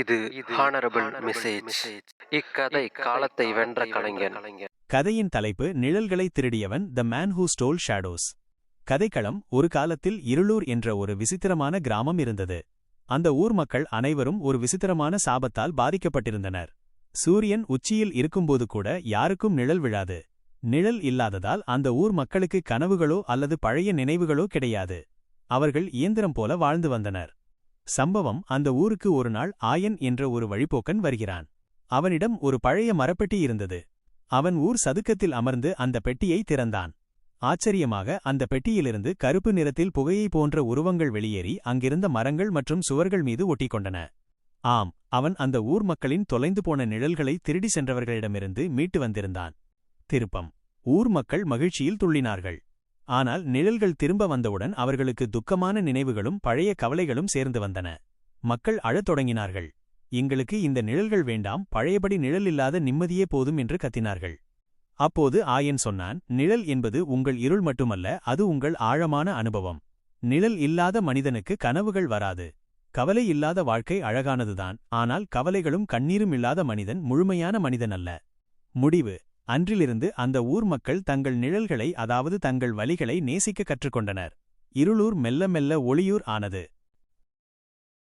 இது honourable message இக்கதை காலத்தை வென்ற கலைஞன். கதையின் தலைப்பு நிழல்களை திருடியவன் the man who stole shadows கதைக்களம் ஒரு காலத்தில் இருளூர் என்ற ஒரு விசித்திரமான கிராமம் இருந்தது. அந்த ஊர் மக்கள் அனைவரும் ஒரு விசித்திரமான சாபத்தால் பாதிக்கப்பட்டிருந்தனர். சூரியன் உச்சியில் இருக்கும்போது கூட யாருக்கும் நிழல் விழாது. நிழல் இல்லாததால் அந்த ஊர் மக்களுக்கு கனவுகளோ அல்லது பழைய நினைவுகளோ கிடையாது. அவர்கள் இயந்திரம் போல வாழ்ந்து வந்தனர். சம்பவம் அந்த ஊருக்கு ஒரு நாள் ஆயன் என்ற ஒரு வழிப்போக்கன் வருகிறான். அவனிடம் ஒரு பழைய மரப்பெட்டி இருந்தது. அவன் ஊர் சதுக்கத்தில் அமர்ந்து அந்த பெட்டியை திறந்தான். ஆச்சரியமாக அந்த பெட்டியிலிருந்து கருப்பு நிறத்தில் புகையை போன்ற உருவங்கள் வெளியேறி அங்கிருந்த மரங்கள் மற்றும் சுவர்கள் மீது ஒட்டிக்கொண்டன. ஆம் அவன் அந்த ஊர் மக்களின் தொலைந்து போன நிழல்களை திருடி சென்றவர்களிடமிருந்து மீட்டு வந்திருந்தான். திருப்பம். ஊர் மக்கள் மகிழ்ச்சியில் துள்ளினார்கள். ஆனால் நிழல்கள் திரும்ப வந்தவுடன் அவர்களுக்கு துக்கமான நினைவுகளும் பழைய கவலைகளும் சேர்ந்து வந்தன. மக்கள் அழத் தொடங்கினார்கள். எங்களுக்கு இந்த நிழல்கள் வேண்டாம் பழையபடி நிழல் இல்லாத நிம்மதியே போதும் என்று கத்தினார்கள். அப்போது ஆயன் சொன்னான் நிழல் என்பது உங்கள் இருள் மட்டுமல்ல அது உங்கள் ஆழமான அனுபவம். நிழல் இல்லாத மனிதனுக்கு கனவுகள் வராது. கவலை இல்லாத வாழ்க்கை அழகானதுதான் ஆனால் கவலைகளும் கண்ணீரும் இல்லாத மனிதன் முழுமையான மனிதன் அல்ல முடிவு. அன்றிலிருந்து அந்த ஊர் மக்கள் தங்கள் நிழல்களை அதாவது தங்கள் வழிகளை நேசிக்க கற்றுக்கொண்டனர். இருளூர் மெல்ல மெல்ல ஒளியூர் ஆனது.